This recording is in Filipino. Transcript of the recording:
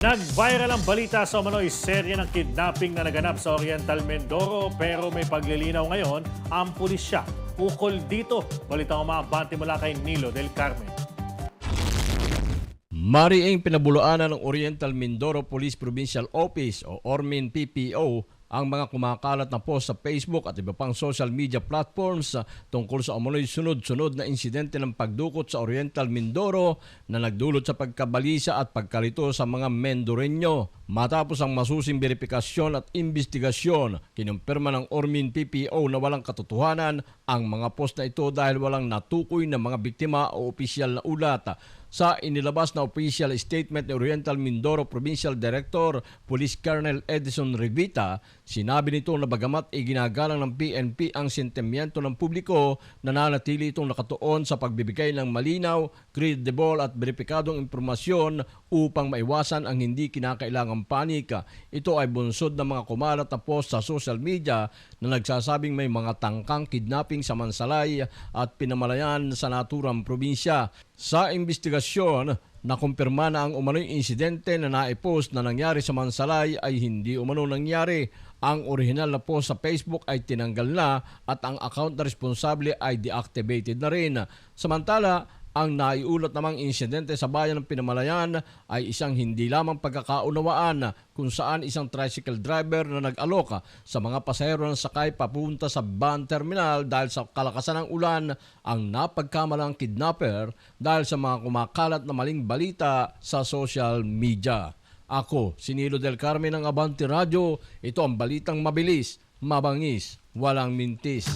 Nag-viral ang balita sa umano'y serye ng kidnapping na naganap sa Oriental Mindoro pero may paglilinaw ngayon ang pulisya. Ukol dito, balita umabante mula kay Nilo del Carmen. Mariing pinabuluanan ng Oriental Mindoro Police Provincial Office o Ormin PPO ang mga kumakalat na post sa Facebook at iba pang social media platforms ah, tungkol sa umano'y sunod-sunod na insidente ng pagdukot sa Oriental Mindoro na nagdulot sa pagkabalisa at pagkalito sa mga Mendoreño. Matapos ang masusing verifikasyon at investigasyon, kinumpirma ng Ormin PPO na walang katotohanan ang mga post na ito dahil walang natukoy na mga biktima o opisyal na ulat. Sa inilabas na official statement ni Oriental Mindoro Provincial Director Police Colonel Edison Rivita, sinabi nito na bagamat iginagalang ng PNP ang sentimiento ng publiko, nananatili itong nakatuon sa pagbibigay ng malinaw, credible at beripikadong impormasyon upang maiwasan ang hindi kinakailangang panika. Ito ay bunsod ng mga kumalat na post sa social media na nagsasabing may mga tangkang kidnapping sa Mansalay at pinamalayan sa naturang probinsya. Sa investigasyon, nakumpirma na ang umano'y insidente na naipost na nangyari sa Mansalay ay hindi umano nangyari. Ang original na post sa Facebook ay tinanggal na at ang account na responsable ay deactivated na rin. Samantala, ang naiulat namang insidente sa bayan ng Pinamalayan ay isang hindi lamang pagkakaunawaan kung saan isang tricycle driver na nag-alok sa mga pasahero na sakay papunta sa van terminal dahil sa kalakasan ng ulan ang napagkamalang kidnapper dahil sa mga kumakalat na maling balita sa social media. Ako, Sinilo del Carmen ng Abante Radio, ito ang balitang mabilis, mabangis, walang mintis.